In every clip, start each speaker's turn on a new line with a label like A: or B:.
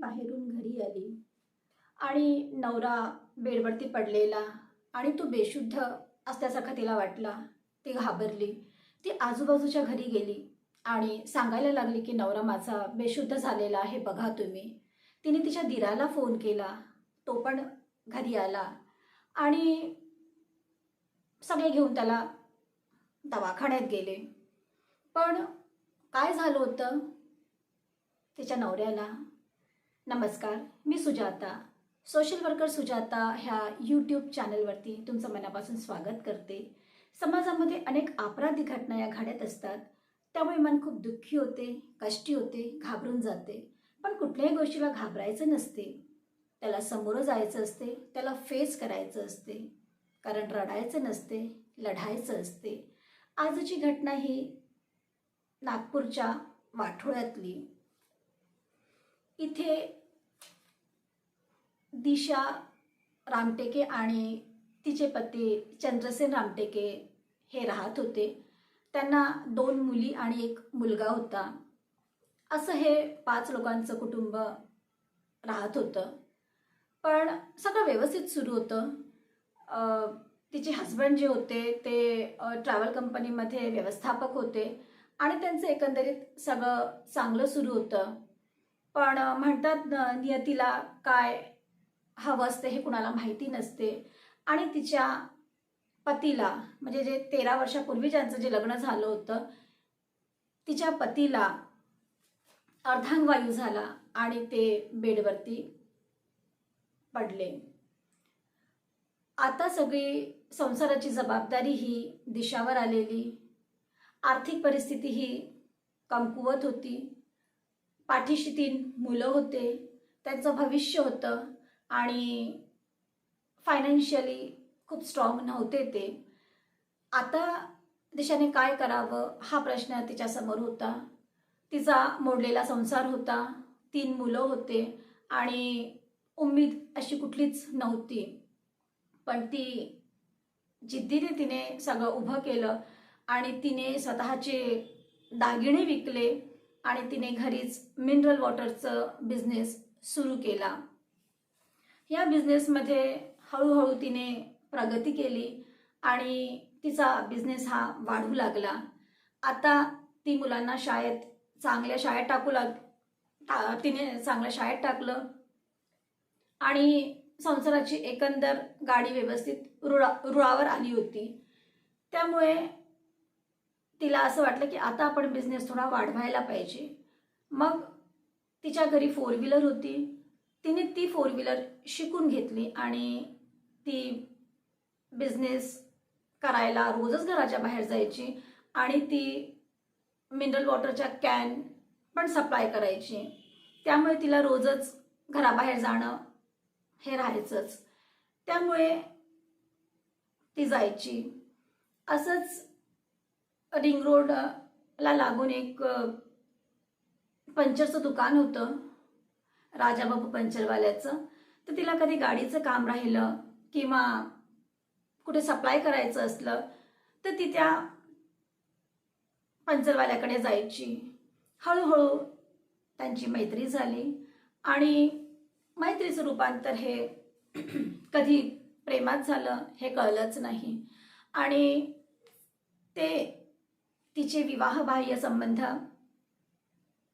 A: बाहेरून घरी आली. आणि नवरा बेडवरती पडलेला आणि तो बेशुद्ध असल्यासारखा तिला वाटला. ती घाबरली. ती आजूबाजूच्या घरी गेली आणि सांगायला लागली की नवरा माझा बेशुद्ध झालेला आहे बघा तुम्ही. तिने तिच्या दिराला फोन केला. तो पण घरी आला आणि सगळे घेऊन त्याला दवाखान्यात गेले. पण काय झालं होतं? तिच्या नवऱ्याला नमस्कार मी सुजाता. सोशल वर्कर सुजाता ह्या यूट्यूब चॅनलवरती तुमचं मनापासून स्वागत करते. समाजामध्ये अनेक आपराधिक घटना या घडत असतात. त्यामुळे मन खूप दुःखी होते कष्टी होते घाबरून जाते. पण कुठल्याही गोष्टीला घाबरायचं नसते. त्याला समोरं जायचं असते त्याला फेस करायचं असते. कारण रडायचं नसते लढायचं असते. आजची घटना ही नागपूरच्या वाठोळ्यातली. इथे दिशा रामटेके आणि तिचे पती चंद्रसेन रामटेके हे राहत होते. त्यांना दोन मुली आणि एक मुलगा होता. असं हे पाच लोकांचं कुटुंब राहत होतं. पण सगळं व्यवस्थित सुरू होतं. तिचे हस्बंड जे होते ते ट्रॅव्हल कंपनीमध्ये व्यवस्थापक होते आणि त्यांचं एकंदरीत सगळं चांगलं सुरू होतं. पण म्हणतात नियतीला काय हवं असते हे कुणाला माहिती नसते. आणि तिच्या पतीला म्हणजे जे तेरा वर्षापूर्वी ज्यांचं जे लग्न झालं होतं तिच्या पतीला अर्धांगवायू झाला आणि ते बेडवरती पडले. आता सगळी संसाराची जबाबदारी ही दिशावर आलेली. आर्थिक परिस्थिती ही कमकुवत होती. पाठीशी तीन मुलं होते. त्यांचं भविष्य होतं. आणि फायनान्शियली खूप स्ट्रॉंग नव्हते ते. आता दिशाने काय करावं? हा प्रश्न तिच्यासमोर होता. तिचा मोडलेला संसार होता. तीन मुलं होते आणि उम्मीद अशी कुठलीच नव्हती. पण ती जिद्दीने तिने सगळं उभं केलं आणि तिने स्वतःचे दागिने विकले आणि तिने घरीच मिनरल वॉटरचं बिझनेस सुरू केला. या बिझनेसमध्ये हळूहळू तिने प्रगती केली आणि तिचा बिझनेस हा वाढू लागला. आता ती मुलांना शाळेत चांगल्या शाळेत टाकू लाग तिने चांगल्या शाळेत टाकलं आणि संसाराची एकंदर गाडी व्यवस्थित रुळा रुळावर आली होती. त्यामुळे तिला असं वाटलं की आता आपण बिझनेस थोडा वाढवायला पाहिजे. मग तिच्या घरी फोर व्हीलर होती. तिने ती फोर व्हीलर शिकून घेतली आणि ती बिझनेस करायला रोजच घराच्या बाहेर जायची आणि ती मिनरल वॉटरच्या कॅन पण सप्लाय करायची. त्यामुळे तिला रोजच घराबाहेर जाणं हे राहायचंच. त्यामुळे ती जायची. असंच रिंग रोडला लागून एक पंचरचं दुकान होतं. राजाबाबू पंचरवाल्याचं तर तिला कधी गाडीचं काम राहिलं किंवा कुठे सप्लाय करायचं असलं तर ती त्या पंचरवाल्याकडे जायची. हळूहळू त्यांची मैत्री झाली आणि मैत्रीचं रूपांतर हे कधी प्रेमात झालं हे कळलंच नाही. आणि ते तिचे विवाहबाह्य संबंध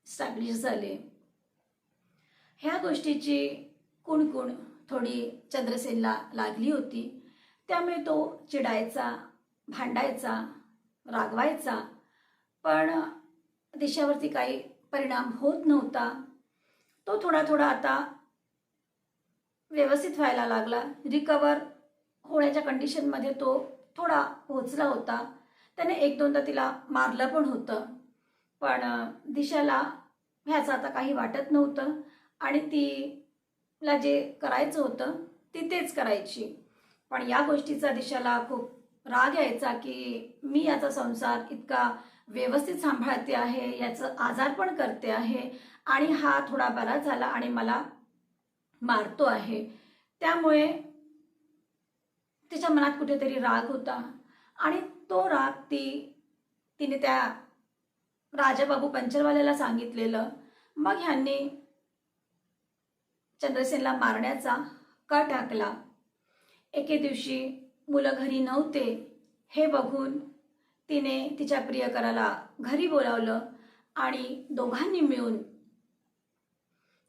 A: स्टॅब्लिश झाले. ह्या गोष्टीची कुणकुण थोडी चंद्रसेनला लागली होती. त्यामुळे तो चिडायचा भांडायचा रागवायचा. पण दिशावरती काही परिणाम होत नव्हता. तो थोडा थोडा आता व्यवस्थित व्हायला लागला. रिकवर होण्याच्या कंडिशनमध्ये तो थोडा पोहोचला होता. त्याने एक दोनदा तिला मारलं पण होतं. पण दिशाला ह्याचं आता काही वाटत नव्हतं. आणि तीला जे करायचं होतं ती तेच करायची. पण या गोष्टीचा दिशाला खूप राग यायचा की मी याचा संसार इतका व्यवस्थित सांभाळते आहे याचं आजार पण करते आहे आणि हा थोडा बरा झाला आणि मला मारतो आहे. त्यामुळे तिच्या मनात कुठेतरी राग होता आणि तो राग ती तिने त्या राजाबाबू पंचरवाल्याला सांगितलेलं. मग ह्यांनी चंद्रसेनला मारण्याचा का टाकला? एके दिवशी मुलं घरी नव्हते. हे बघून तिने तिच्या प्रियकराला घरी बोलावलं आणि दोघांनी मिळून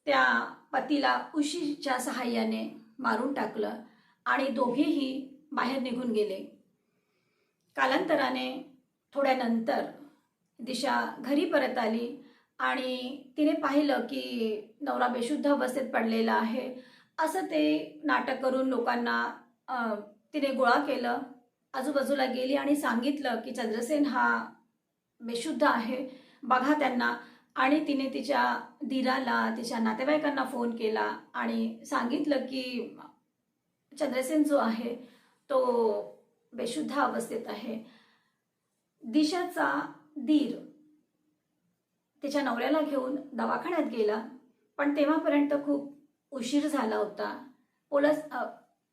A: त्या पतीला उशीच्या सहाय्याने मारून टाकलं आणि दोघेही बाहेर निघून गेले. कालांतराने थोड्यानंतर दिशा घरी परत आली आणि तिने पाहिलं की नवरा बेशुद्ध अवस्थेत पडलेला आहे. असं ते नाटक करून लोकांना तिने गोळा केलं. आजूबाजूला गेली आणि सांगितलं की चंद्रसेन हा बेशुद्ध आहे. बघा त्यांना. आणि तिने तिच्या दिराला तिच्या नातेवाईकांना फोन केला आणि सांगितलं की चंद्रसेन जो आहे तो बेशुद्ध अवस्थेत आहे. दिशाचा दीर तिच्या नवऱ्याला घेऊन दवाखान्यात गेला. पण तेव्हापर्यंत खूप उशीर झाला होता. पोलस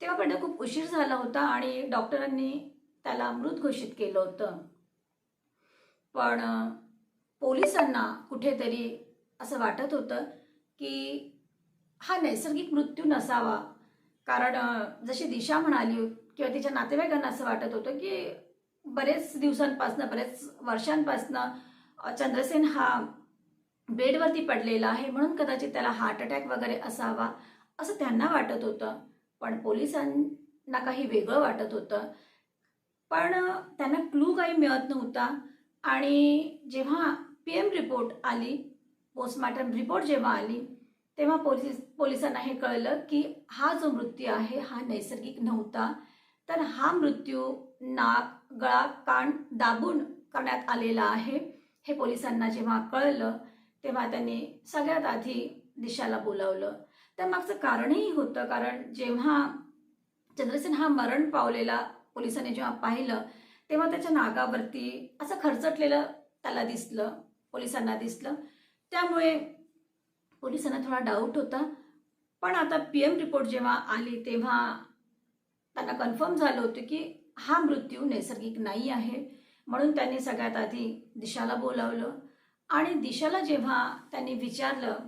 A: तेव्हापर्यंत खूप उशीर झाला होता आणि डॉक्टरांनी त्याला मृत घोषित केलं होतं. पण पोलिसांना कुठेतरी असं वाटत होतं की हा नैसर्गिक मृत्यू नसावा. कारण जशी दिशा म्हणाली किंवा तिच्या नातेवाईकांना असं वाटत होतं की बरेच दिवसांपासनं बरेच वर्षांपासनं चंद्रसेन हा बेडवरती पडलेला आहे म्हणून कदाचित त्याला हार्ट अटॅक वगैरे असावा असं त्यांना वाटत होतं. पण पोलिसांना काही वेगळं वाटत होतं. पण त्यांना क्लू काही मिळत नव्हता. आणि जेव्हा पी एम रिपोर्ट आली पोस्टमार्टम रिपोर्ट जेव्हा आली तेव्हा पोलीस पोलिसांना हे कळलं की हा जो मृत्यू आहे हा नैसर्गिक नव्हता. तर हा मृत्यू नाक गळा कान दाबून करण्यात आलेला आहे. हे पोलिसांना जेव्हा कळलं तेव्हा त्यांनी सगळ्यात आधी दिशाला बोलावलं. त्या मागचं कारणही होतं कारण जेव्हा चंद्रसेन हा मरण पावलेला पोलिसांनी जेव्हा पाहिलं तेव्हा त्याच्या नागावरती असं खरचटलेलं त्याला दिसलं पोलिसांना दिसलं. त्यामुळे पोलिसांना थोडा डाऊट होता. पण आता पी एम रिपोर्ट जेव्हा आली तेव्हा त्यांना कन्फर्म झालं होतं की हा मृत्यू नैसर्गिक नाही आहे. म्हणून त्यांनी सगळ्यात आधी दिशाला बोलावलं. आणि दिशाला जेव्हा त्यांनी विचारलं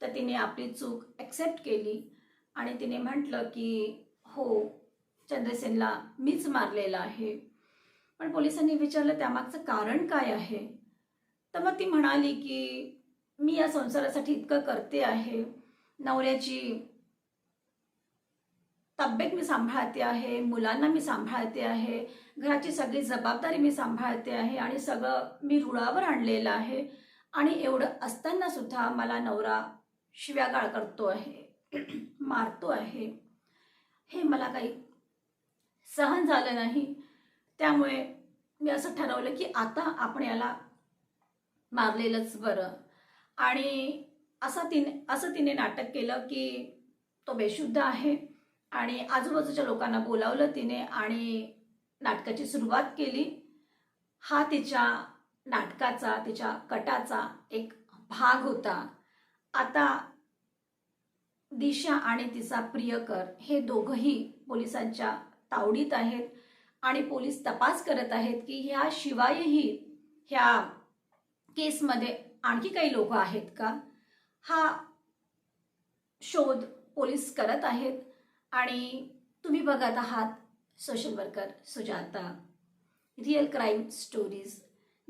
A: तर तिने आपली चूक ॲक्सेप्ट केली. आणि तिने म्हटलं की हो चंद्रसेनला मीच मारलेला आहे. पण पोलिसांनी विचारलं त्यामागचं कारण काय आहे? तर मग ती म्हणाली की मी या संसारासाठी इतकं करते आहे. नवऱ्याची तब्येत मी सांभाळते आहे मुलांना मी सांभाळते आहे घराची सगळी जबाबदारी मी सांभाळते आहे आणि सगळं मी रुळावर आणलेलं आहे. आणि एवढं असताना सुद्धा मला नवरा शिव्यागाळ करतो आहे मारतो आहे. हे मला काही सहन झालं नाही. त्यामुळे मी असं ठरवलं की आता आपण याला मारलेलंच बरं. आणि असं तिने असं तिने नाटक केलं की तो बेशुद्ध आहे. आणि आजूबाजूच्या लोकांना बोलावलं तिने आणि नाटकाची सुरुवात केली. हा तिच्या नाटकाचा तिच्या कटाचा एक भाग होता. आता दिशा आणि तिचा प्रियकर हे दोघंही पोलिसांच्या तावडीत आहेत आणि पोलीस तपास करत आहेत की ह्या शिवायही ह्या केसमध्ये आणखी काही लोक आहेत का? हा शोध पोलीस करत आहेत. आणि तुम्ही बघत आहात social worker Sujata. Real crime stories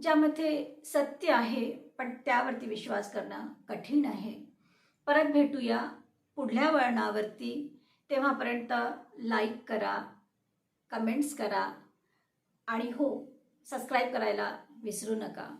A: ज्यामध्ये सत्य आहे पण त्यावरती विश्वास करणं कठीण आहे. परत भेटूया पुढल्या वळणावरती. तेव्हापर्यंत लाईक करा कमेंट्स करा. आणि हो सबस्क्राईब करायला विसरू नका.